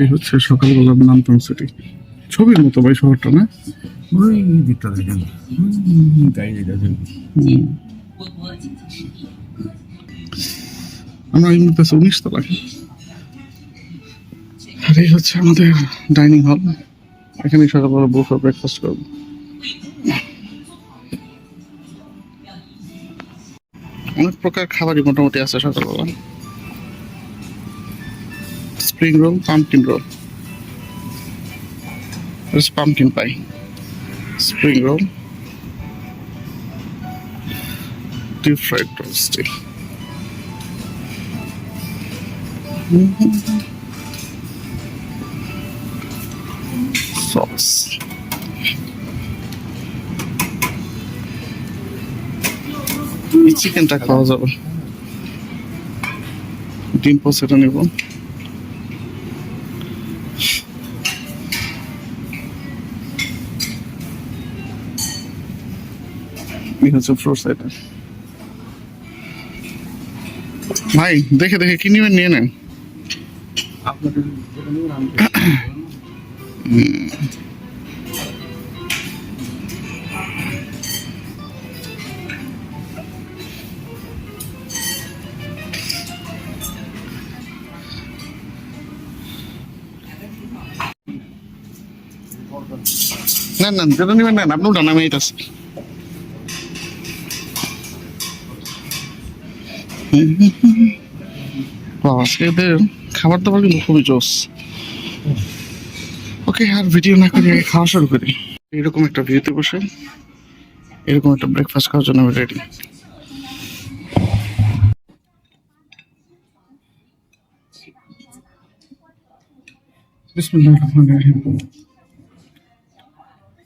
এই হচ্ছে সকালবেলা নামতাম সিটি ছবির মতো ভাই শহরটা না? ওই দিকটা দেখেন। হুম, দেখেন। আমরা এই মুহূর্তে আছি উনিশ তলায় আর এই হচ্ছে আমাদের ডাইনিং হল। এখানে সকালবেলা বসে ব্রেকফাস্ট করব। অনেক প্রকার খাবারই মোটামুটি আছে সকালবেলা। Spring roll pumpkin roll pumpkin pie spring roll deep fried rosti sauce. এই চিকেনটা খাওয়া যাবে। ডিম পোসেটা নেব। হচ্ছে ফ্রুটস এটা ভাই, দেখে দেখে, কি নিবেন, নিয়ে নেন। নেন নেন, যেটা নেবেন, নেন, আপনি উঠান, আমি এইটাছি আজকে এদের খাবার দাবার কিন্তু খুবই জোস। ওকে, আর ভিডিও না করে খাওয়া শুরু করি। এরকম একটা ভিউতে বসে, এরকম একটা ব্রেকফাস্ট খাওয়ার জন্য আমি রেডি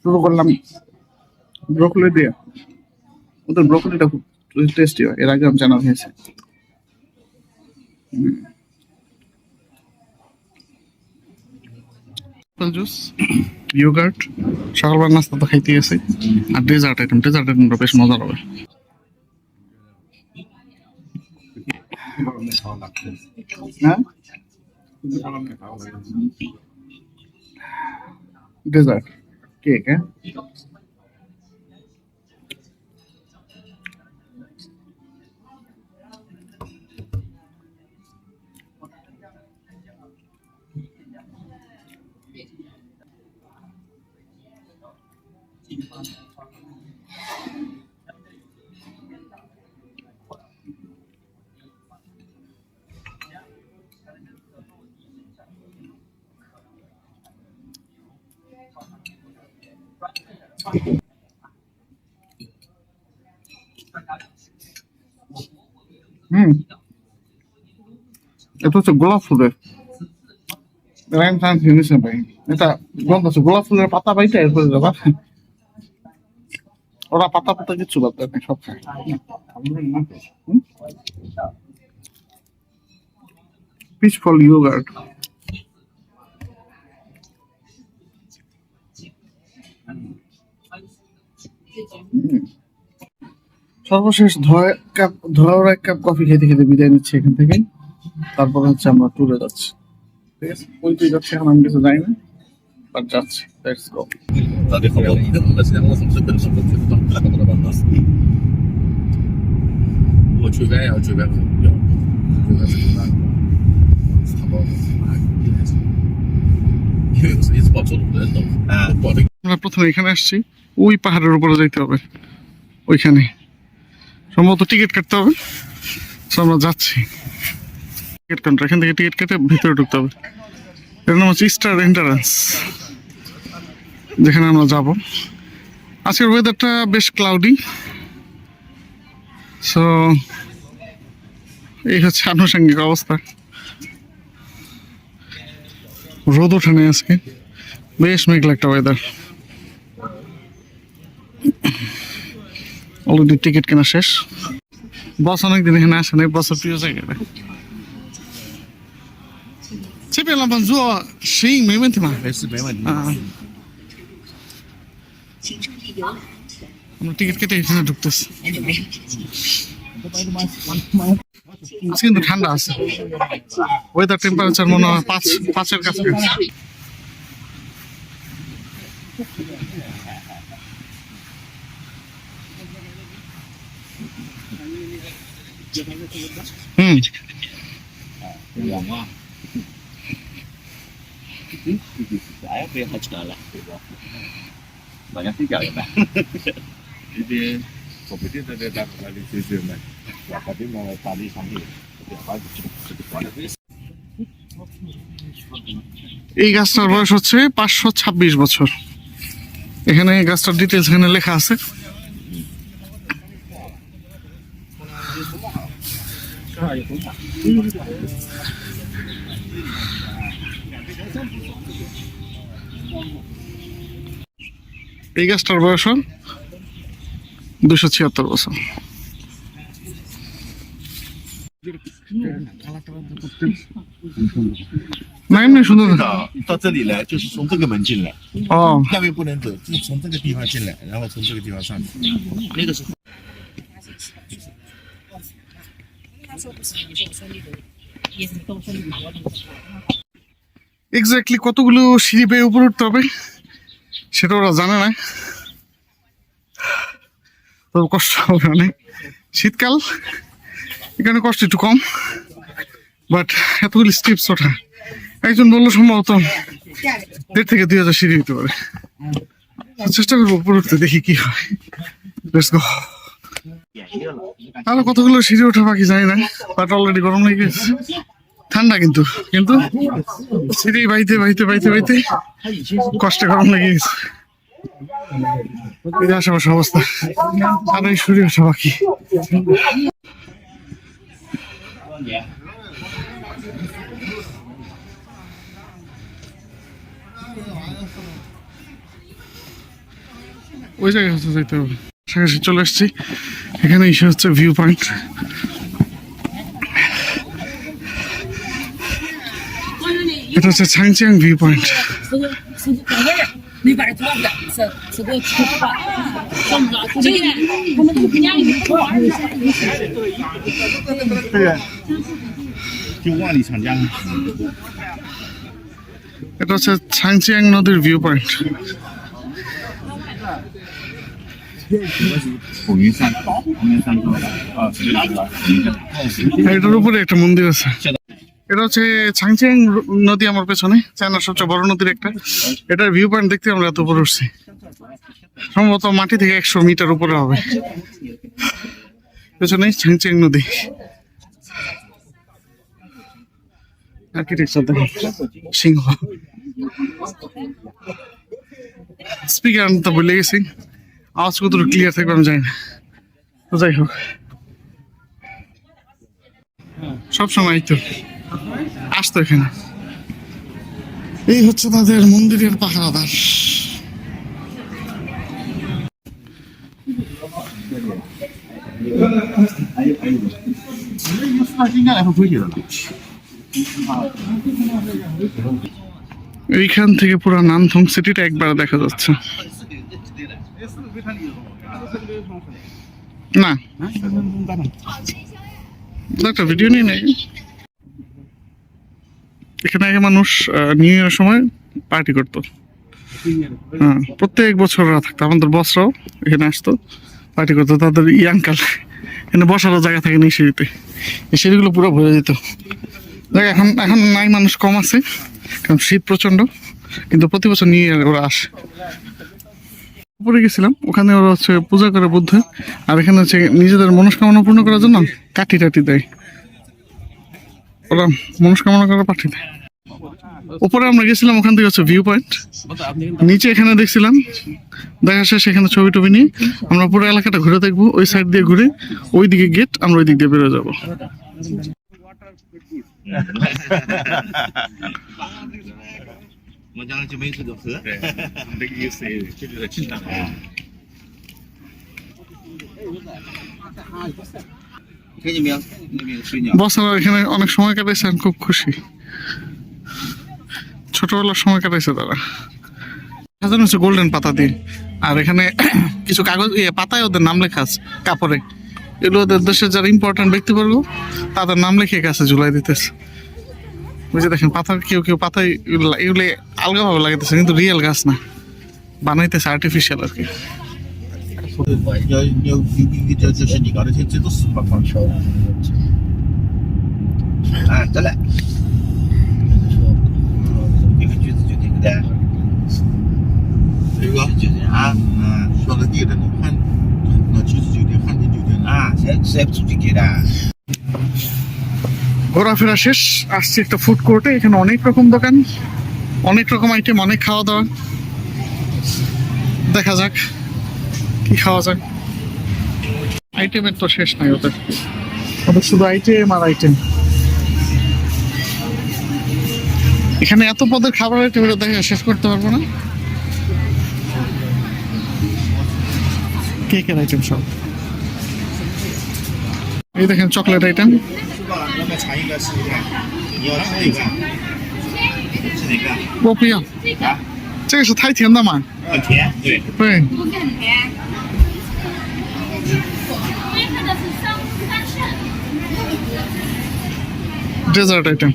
শুরু করলাম ব্রোকলি দিয়ে। ওদের ব্রোকলিটা খুব টেস্টি হয় এর আগে জানা হয়েছে। জুস ইয়োগার্ট সকালবেলা নাস্তা তো খাইতে গেছে আর ডেজার্ট আইটেম ডেজার্ট আইটেমটা বেশ মজার হবে। ডেজার্ট কেক হ্যাঁ? হুম। এটা হচ্ছে গোলাপ ফুলের রাইম সাইন্স জিনিসের ভাই এটা গন্ধ আছে গোলাপ ফুলের পাতা পাইতে এরপরে যাবা ওরা পাতা পাতা কিচ্ছু বাদ দেয় না, সব খায়। ইয়োগার্ট সর্বশেষ ধোয়া কাপ ধোয়ার এক কাপ কফি খেতে খেতে বিদায় নিচ্ছি এখান থেকে তারপর হচ্ছে আমরা ট্যুরে যাচ্ছি ঠিক আছে ওই তুই যাচ্ছে এখন আমি কিছু যাই না বাট যাচ্ছি লেটস গো তাদের খবর但是两个总是跟什么觉得当看到的办法。如果这边要这边的比较多，这边是那个差不多因为是一直报走路的人都啊报这个。 আমরা প্রথমে এখানে আসছি ওই পাহাড়ের উপরে যাইতে হবে। ওইখানে। সম্ভবত টিকিট কাটতে হবে। তো আমরা যাচ্ছি। Ticket counter. এখান থেকে টিকিট কেটে ভিতরে ঢুকতে হবে। এর নাম হচ্ছে স্টার এন্টারেন্স। যেখানে আমরা যাব। আজকের ওয়েদারটা বেশ ক্লাউডি সো এই হচ্ছে আনুষঙ্গিক অবস্থা। রোদ ওঠে আজকে। বেশ মেঘলা একটা ওয়েদার অলরেডি টিকিট কেনা শেষ। বস অনেকদিন এখানে আসে নাই বাসের প্রিয় জায়গাটা। সিং টিকিট হ্যাঁ। কেটে ঢুকতেছি। কিন্তু ঠান্ডা আছে। ওয়েদার টেম্পারেচার মনে হয় পাঁচ পাঁচের কাছে এই গাছটার বয়স হচ্ছে পাঁচশো ছাব্বিশ বছর। এখানে গাছটার ডিটেলস এখানে লেখা আছে। এই গাছটার বয়স দুশো ছিয়াত্তর বছর না এমনি সুন্দর到到这里来，就是从这个门进来， ও 下面不能走，就从这个地方进来，然后从这个地方上去。那个是 এক্স্যাক্টলি কতগুলো সিঁড়ি বেয়ে উপরে উঠতে হবে, সেটা ওরা জানে না। তো কষ্ট হবে অনেক। শীতকাল, এখানে কষ্ট একটু কম বাট এতগুলি স্টেপস ওঠা। একজন বলল সম্ভবত দেড় থেকে দুই হাজার সিঁড়ি হতে পারে। চেষ্টা করব উপরে উঠতে, দেখি কি হয়। Go. আরও কতগুলো সিঁড়ি ওঠা বাকি যায় না বাট অলরেডি গরম লেগে গেছে। ঠান্ডা কিন্তু কিন্তু সিঁড়ি বাইতে বাইতে বাইতে বাইতে কষ্টে গরম লেগে গেছে। আশেপাশে অবস্থা আর ওঠা বাকি। ওই জায়গায় যেতে হবে। কাছাকাছি চলে আসছি। এখানে এসে হচ্ছে ভিউ পয়েন্ট এটা হচ্ছে ছাংচিয়াং ভিউ পয়েন্ট এটা হচ্ছে ছাংচিয়াং নদীর ভিউ পয়েন্ট এটার উপরে একটা মন্দির আছে। এটা হচ্ছে ছাংচিয়াং নদী আমার পেছনে। চায়নার সবচেয়ে বড় নদীর একটা। এটার ভিউ পয়েন্ট দেখতে আমরা এত উপরে উঠছি। সম্ভবত মাটি থেকে একশো মিটার উপরে হবে। পেছনে ছাংচিয়াং নদী। আর্কিটেকচার সিংহ। স্পিকার আনতে বলে গেছি। আওয়াজ কতটুকু ক্লিয়ার থাকবে আমি জানি না। তো যাই হোক। সব সময় তো আসতো এখানে। এই হচ্ছে তাদের মন্দিরের পাহারাদার। এইখান থেকে পুরো নামথং সিটিটা একবার দেখা যাচ্ছে। না। একটা ভিডিও নিয়ে নেই। এখানে আগে মানুষ নিউ ইয়ারের সময় পার্টি করতো। হ্যাঁ প্রত্যেক বছর থাকতো। আমাদের বসরাও এখানে আসতো পার্টি করতো। তাদের ইয়াংকাল এখানে বসারও জায়গা থাকে না সিঁড়িতে। এই সিঁড়িগুলো পুরো ভরে যেত। দেখ, এখন এখন নাই মানুষ, কম আছে। কারণ শীত প্রচণ্ড কিন্তু প্রতি বছর ইয়ার ওরা আসে। উপরে গেছিলাম। ওখানে ওরা হচ্ছে পূজা করে বুদ্ধ। আর এখানে হচ্ছে নিজেদের মনস্কামনা পূর্ণ করার জন্য কাঠি টাটি দেয়। ওরা মনস্কামনা করে পাঠিয়ে দেয়। উপরে আমরা গেছিলাম ওখান থেকে হচ্ছে ভিউ পয়েন্ট নিচে এখানে দেখছিলাম দেখা শেষ এখানে ছবি টবি নিয়ে। আমরা পুরো এলাকাটা ঘুরে দেখব ওই সাইড দিয়ে ঘুরে ওই দিকে গেট আমরা ওই দিক দিয়ে বেরোয় যাব। 문장을 এখানে অনেক সময় খুব খুশি। ছোটবেলার সময় কাটাইছে তারা। হচ্ছে গোল্ডেন পাতা দিয়ে। আর এখানে কিছু কাগজ পাতায় ওদের নাম লেখা আছে কাপড়ে। এগুলো ওদের দেশের যারা ইম্পর্টেন্ট ব্যক্তিবর্গ তাদের নাম লেখে গেছে ঝুলাই দিতেছে। বুঝে দেখেন পাতার কেউ কেউ পাতায় এগুলো এগুলো আলগাভাবে লাগাইতেছে কিন্তু রিয়েল গাছ না বানাইতেছে আর্টিফিশিয়াল আর কি 要要这这这是你搞的，这这都是八方桥。啊，得了。这个句子就这个的。这个就是啊，啊，说个地的呢，汉，那句子就得汉地就得啊，谁谁不出去给的？ ঘোরাফেরা শেষ, আসছি একটা ফুড কোর্টে এখানে অনেক রকম দোকান, অনেক রকম আইটেম অনেক খাওয়া দাওয়া দেখা যাক, কি খাওয়া যাক আইটেমের তো শেষ নাই ওদের। ওদের শুধু আইটেম আর আইটেম এখানে এত পদের খাবার আইটেম দেখা শেষ করতে পারব না। কেকের আইটেম সব? এই দেখেন চকলেট আইটেম 是吧？要不要尝一个试试看？你要吃哪个？吃哪个？我不要，这个是太甜的嘛？很甜，对。对，ডেজার্ট আইটেম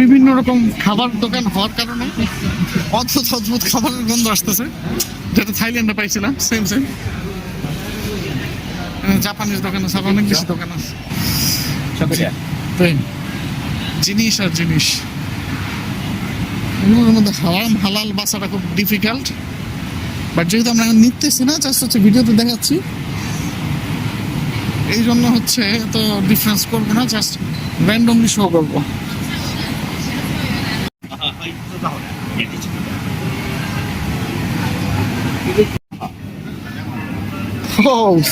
বিভিন্ন রকম খাবার দোকান হওয়ার কারণে অদ্ভুত অদ্ভুত খাবারের গন্ধ আসতেছে যেটা থাইল্যান্ডে পাইছিলাম সেম সেম জাপানিজ দোকান আছে আরো অনেক বেশি দোকান আছে 这个钱， তাই জিনিস আর জিনিস। এগুলোর মধ্যে হালাল হালাল বাসাটা খুব ডিফিকাল্ট বাট যেহেতু আমরা এখন নিতেছি না জাস্ট হচ্ছে ভিডিওতে দেখাচ্ছি। এই জন্য হচ্ছে তো ডিফারেন্স করব না জাস্ট র্যান্ডমলি শো করব।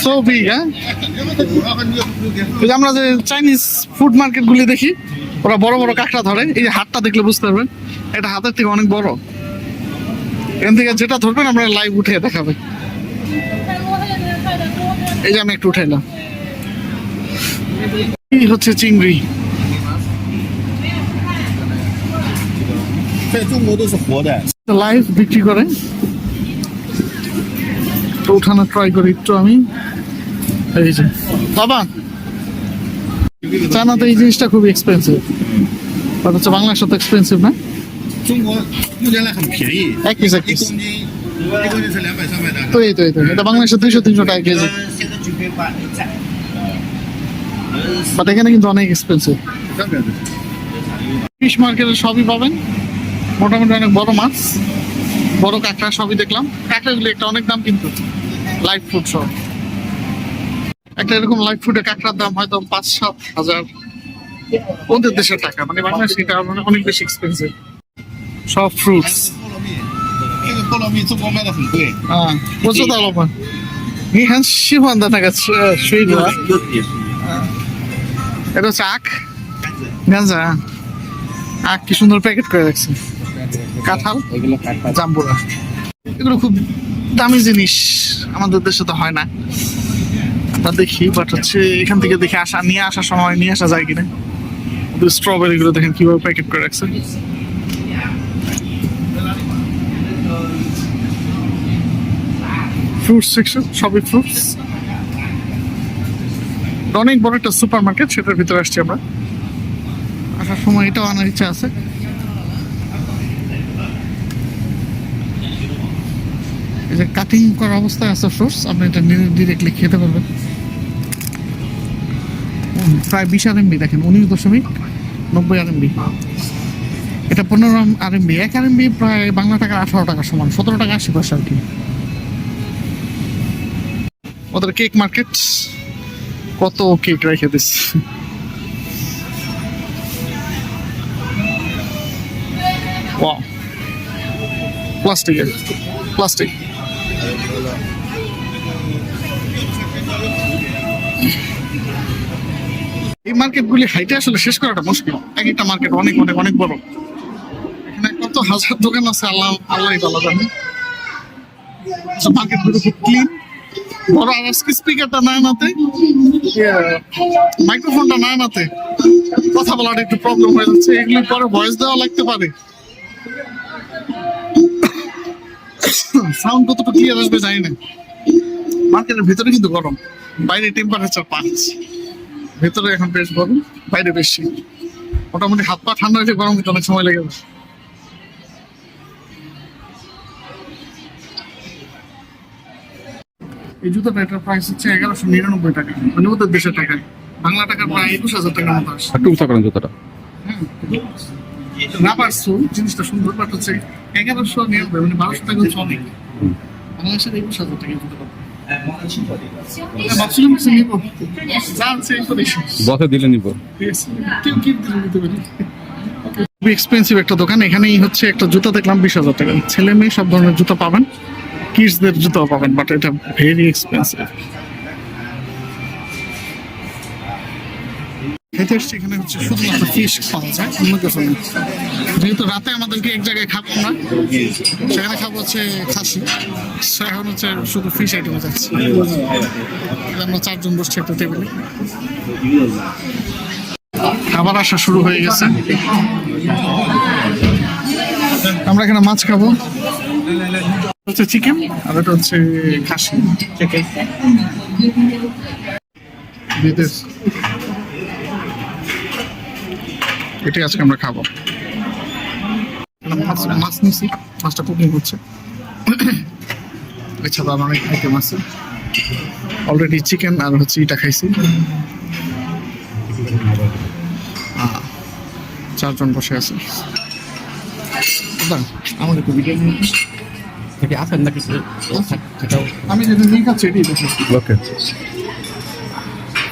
সো বিগ হ্যাঁ আমরা যে চাইনিজ ফুড মার্কেটগুলি দেখি ওরা বড় বড় কাঁকড়া ধরে এই যে হাতটা দেখলে বুঝতে পারবেন এটা হাতের থেকে অনেক বড়। এখান থেকে যেটা ধরবেন আমরা লাইভ উঠে দেখাবে। এই যে আমি একটু উঠাইলাম হচ্ছে চিংড়ি। লাইভ বিক্রি করে। একটু উঠানো ট্রাই করি একটু আমি। এই যে। বাবা এই জিনিসটা খুব এক্সপেন্সিভ বাট হচ্ছে বাংলার সাথে এক্সপেন্সিভ না? এটা তিনশো টাকা এখানে কিন্তু অনেক এক্সপেন্সিভ সবই পাবেন। মোটামুটি অনেক বড় মাছ। বড় কাঁকড়া সবই দেখলাম। কাঁকড়াগুলো একটা অনেক দাম কিন্তু। লাইফ ফুড সহ একটা এরকম লাইভ ফুডে কাঁকড়ার দাম হয়তো পাঁচ, সাত হাজার। ওদের দেশের টাকা মানে বাংলাদেশ এটা মানে অনেক বেশি এক্সপেন্সিভ সব ফ্রুটস হ্যাঁ, এটা হচ্ছে আখ। আখ কি সুন্দর প্যাকেট করে কাঁঠাল। জাম্বুরা। এগুলো খুব দামি জিনিস আমাদের দেশে তো হয় না। আমরা দেখি বাট হচ্ছে এখান থেকে দেখে আসা, নিয়ে আসার সময় নিয়ে আসা যায় কিনা। স্ট্রবেরি গুলো দেখেন কীভাবে প্যাকেট করে রাখছে। সেকশন সবই ফ্রুটস অনেক বড় একটা সুপার মার্কেট সেটার ভিতরে আসছি আমরা। আসার সময় এটাও আনার ইচ্ছা আছে। যে কাটিং করা অবস্থায় আছে ফ্রুটস আপনি এটা ডিরেক্টলি খেতে পারবেন। প্রায় বিশ আর এমবি দেখেন, উনিশ দশমিক নব্বই আর এমবি এটা পনেরো আর এমবি এক আর এমবি প্রায় বাংলা টাকার আঠারো টাকা সমান, সতেরো টাকা আশি পয়সা আর কি। ওদের কেক মার্কেট কত কেক রেখে দিস প্লাস্টিকের প্লাস্টিক এই মার্কেটগুলি হাইটে আসলে শেষ করাটা মুশকিল। এক একটা মার্কেট অনেক অনেক অনেক বড়। এখানে কত হাজার দোকান আছে, আল্লাহ আল্লাহ ভালো জানে। মার্কেটগুলো খুব ক্লিন বড় আর আজকে স্পিকারটা নাতে মাইক্রোফোনটা নাতে কথা বলার একটু প্রবলেম হয়ে যাচ্ছে। এগুলি পরে ভয়েস দেওয়া লাগতে পারে? সাউন্ড কতটুকু ক্লিয়ার আসবে জানি না। মার্কেটের ভিতরে কিন্তু গরম। বাইরে টেম্পারেচার পাঁচ। ভেতরে এখন বেশ গরম বাইরে বেশি মোটামুটি হাত পা ঠান্ডা হলে গরম কিন্তু অনেক সময় লেগে যাবে এই জুতোটা এটার প্রাইস হচ্ছে এগারোশো নিরানব্বই টাকা। মানে ওদের দেশের টাকায়। বাংলা টাকা প্রায় একুশ হাজার টাকার মতো আসে। একটু উঁচা করেন জুতোটা। রাবার সু জিনিসটা সুন্দর বাট হচ্ছে এগারোশো নিরানব্বই মানে বারোশো টাকা হচ্ছে অনেক। বাংলাদেশের একুশ হাজার টাকা জুতো ভাবছিলাম কিছু নিবো যা এই করেছি বসে দিলে নিব কেউ কি দিলে নিতে পারি খুবই এক্সপেন্সিভ একটা দোকান। এখানেই হচ্ছে একটা জুতা দেখলাম বিশ হাজার টাকা। ছেলে মেয়ে সব ধরনের জুতো পাবেন। কিডসদের জুতো পাবেন বাট এটা ভেরি এক্সপেন্সিভ খেতে এসছি এখানে হচ্ছে শুধুমাত্র ফিশ পাওয়া যায় অন্য কিছু নেই যেহেতু রাতে আমাদেরকে এক জায়গায় খাব না সেখানে খাব হচ্ছে খাসি। এখন হচ্ছে শুধু ফিশ আইটেমে যাচ্ছে। আমরা চারজন বসছি একটা টেবিলে খাবার আসা শুরু হয়ে গেছে। আমরা এখানে মাছ খাব। হচ্ছে চিকেন আর এটা হচ্ছে খাসি। বিদেশ। এটাই আজকে আমরা খাব। মাছ মাছ নিছি মাছটা কুকিং হচ্ছে। এছাড়া আরও অনেক আইটেম আছে। অলরেডি চিকেন আর হচ্ছে এটা খাইছি। চারজন বসে আছে। আমাকে একটু ভিডিও নিয়ে থেকে আসেন নাকি সেটাও আমি যেটা নিয়ে খাচ্ছি এটাই দেখি ওকে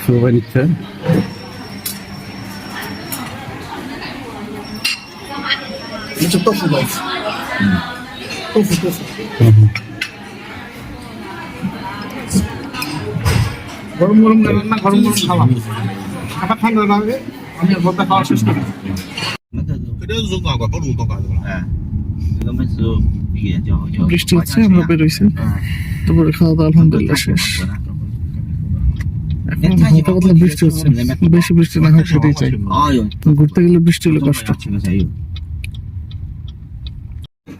শুরু It's a tofu guys. Mm. গরম গরম গরম গরম খাওয়া খাবার ঠান্ডা না আমি করি বৃষ্টি হচ্ছে আমরা বেরোইছি তারপরে খাওয়া দাওয়া আলহামদুলিল্লাহ শেষ বৃষ্টি হচ্ছে বেশি বৃষ্টি না হোক সেটাই চাই ঘুরতে গেলে বৃষ্টি হলে কষ্ট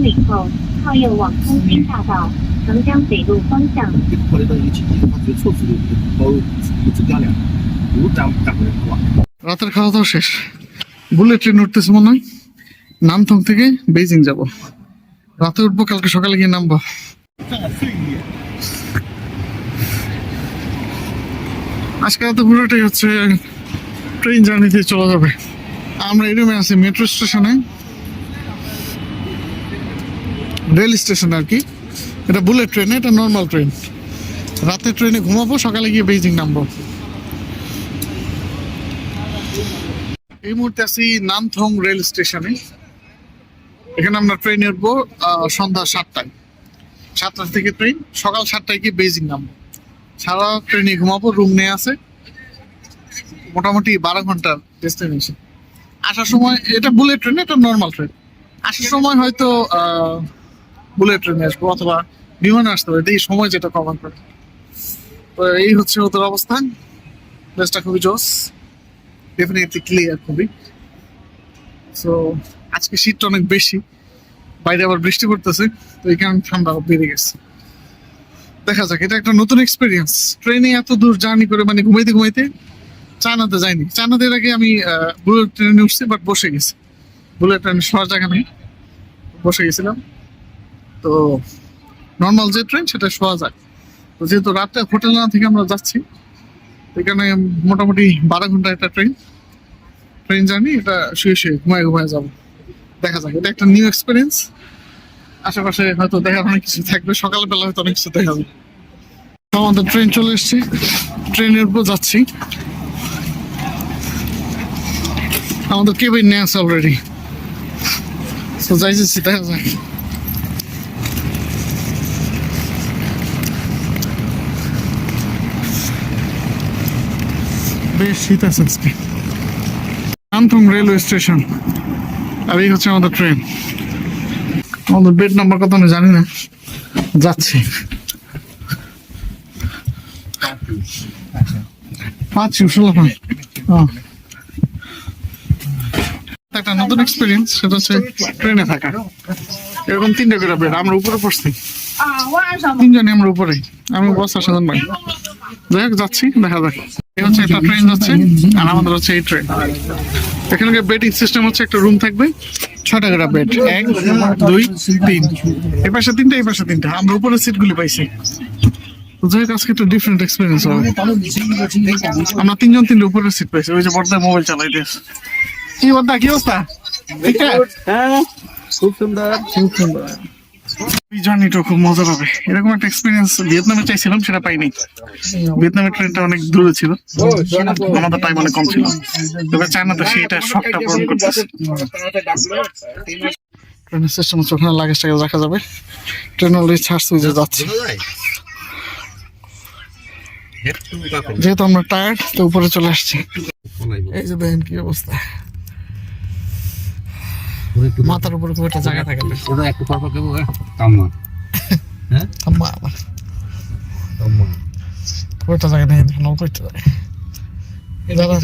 公里后，靠右往通新大道长江北路方向。或者到一起，他就措施都增加两，不涨涨回来哇。 রাতের খাওয়া দাওয়া শেষ বুলেট ট্রেন উঠতেছে মনে হয় নামথং থেকে বেজিং যাব রাতে উঠবো কালকে সকালে গিয়ে নামবো আজকে রাতে পুরোটাই হচ্ছে ট্রেন জার্নিতে চলে যাবে আমরা এরমে আছি মেট্রো স্টেশনে রেল স্টেশন আর কি। এটা বুলেট ট্রেন, এটা নর্মাল ট্রেন। রাতে ট্রেনে ঘুমাবো, সকালে গিয়ে বেজিং নামবো। এই মুহূর্তে আছি নামথং রেল স্টেশনে। এখানে আমরা ট্রেনে উঠবো সন্ধ্যা সাতটায়। সাতটা থেকে ট্রেন, সকাল সাতটায় গিয়ে বেজিং নামবো। সারা ট্রেনে ঘুমাবো, রুম নিয়ে আছে। মোটামুটি বারো ঘণ্টার ডেস্টিনেশন আসার সময়, এটা বুলেট ট্রেন, এটা নর্মাল ট্রেন। আসার সময় হয়তো বুলেট ট্রেনে আসব অথবা বিমানে আসতে পারে এই সময় যেটা কভার করে। তো এই হচ্ছে ওদের অবস্থান। প্লেসটা খুবই জোস। ডেফিনেটলি ক্লিয়ার খুবই। সো আজকে শীতটা অনেক বেশি। বাইরে আবার বৃষ্টি পড়তেছে, তো এই কারণে ঠান্ডা বেড়ে গেছে। দেখা যাক, এটা একটা নতুন এক্সপিরিয়েন্স ট্রেনে এত দূর জার্নি করে মানে ঘুমাইতে ঘুমাইতে চায়নাতে যাইনি। চায়নাতে আগে আমি বুলেট ট্রেনে উঠছি বাট বসে গেছি। বুলেট ট্রেনে শোয়ার জায়গা নেই। বসে গেছিলাম। তো নর্মাল যে ট্রেন সেটা শোয়া যায়। তো যেহেতু রাতে হোটেল না থেকে আমরা যাচ্ছি, এখানে মোটামুটি বারো ঘণ্টা একটা ট্রেন ট্রেন জার্নি এটা শুয়ে শুয়ে ঘুমায় ঘুমায় যাব। দেখা যাক, এটা একটা নিউ এক্সপিরিয়েন্স আশেপাশে হয়তো দেখার অনেক কিছু থাকবে, সকালবেলা হয়তো অনেক কিছু দেখা যাবে। আমাদের ট্রেন চলে এসছে ট্রেনের উপর যাচ্ছি। আমাদের কেবিন নিয়ে আছে অলরেডি তো যাইতেছি, দেখা যায় বেশ শীত আছে আজকে। আন্থং রেলওয়ে স্টেশন। আর এই হচ্ছে আমাদের ট্রেন। আমাদের বেড নাম্বার কত আমি জানি না। যাচ্ছি। পাঁচ ষোলো পাঁচ। হ্যাঁ। একটা নতুন এক্সপিরিয়েন্স সেটা হচ্ছে ট্রেনে থাকা। এরকম তিনটে করে বেড, আমরা উপরে পড়ছি। তিনজনই আমরা উপরে। আমি বস সাধারণ ভাই। যাই হোক, যাচ্ছি, দেখা যাক। হচ্ছে একটা ট্রেন যাচ্ছে আর আমাদের হচ্ছে এই ট্রেন এখানে বেডিং সিস্টেম হচ্ছে একটা রুম থাকবে ছটা করে বেড এক দুই তিন। এই পাশে তিনটা এই পাশে তিনটা। আমরা উপরে সিটগুলি পাইছি। যাই হোক আজকে একটু ডিফারেন্ট এক্সপিরিয়েন্স হবে। আমরা তিনজন তিনটে উপরের সিট পাইছি ওই যে বর্দায় মোবাইল চালাইতে কি বর্দা কি অবস্থা? ঠিকঠাক খুব সুন্দর। খুব সুন্দর। এই জার্নিটা খুব মজা পাবে এরকম একটা এক্সপিরিয়েন্স ভিয়েতনামে চাইছিলাম, সেটা পাইনি। ভিয়েতনামের ট্রেনটা অনেক দূরে ছিল। আমাদের টাইম অনেক কম ছিল। তবে চায়নাতে সেইটা শখটা পূরণ করতেছে। ট্রেনের সিস্টেম হচ্ছে ওখানে লাগেজ টাগেজ রাখা যাবে। ট্রেন অলরেডি ওই যে যাচ্ছে। যেহেতু আমরা টায়ার্ড তো উপরে চলে আসছি। এই যে দেখেন কি অবস্থা। মাথার উপরে খুব একটা জায়গা থাকে ওটা একটু কেবো কাম্মা। আম্মা আমার। খুব একটা জায়গা নেই নল করতে পারে যারা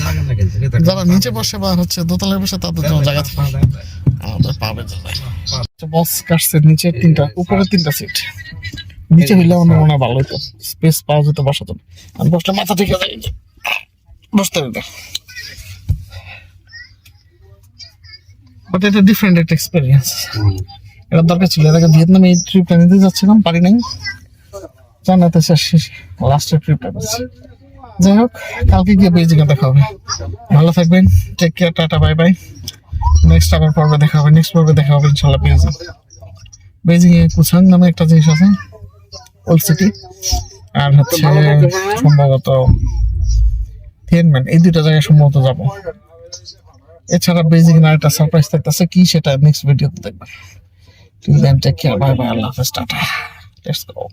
যারা নিচে বসে বা হচ্ছে দোতলায় বসে তাদের জন্য জায়গা থাকে। আমাদের পাবে বস কাটছে নিচে তিনটা উপরে তিনটা সিট নিচে হইলে আমার মনে হয় ভালো হতো স্পেস পাওয়া যেত জন্য আর বসলে মাথা ঠিক আছে। বসতে দিতে বাট এটা ডিফারেন্ট একটা এক্সপিরিয়েন্স এটা দরকার ছিল। এটাকে ভিয়েতনামে এই ট্রিপটা নিতে যাচ্ছিলাম পারি নাই। জানাতে শেষ লাস্টের ট্রিপটা করছি। যাই হোক কালকে গিয়ে বেজিংয়ে দেখা হবে। ভালো থাকবেন take care tata bye bye next আবার পর্বে দেখা হবে নেক্সট পর্বে দেখা হবে ইনশাল্লাহ বেজিং বেজিং এ কুছাং নামে একটা জিনিস আছে ওল্ড সিটি। আর হচ্ছে সম্ভবত থিয়েনম্যান এই দুটো জায়গায় সম্ভবত যাব। এছাড়া বেজিং না, একটা সারপ্রাইজ থাকতেছে, কি সেটা নেক্সট ভিডিওতে দেখবেন। Till then take care bye bye আল্লাহ হাফেজ, টাটা। Let's go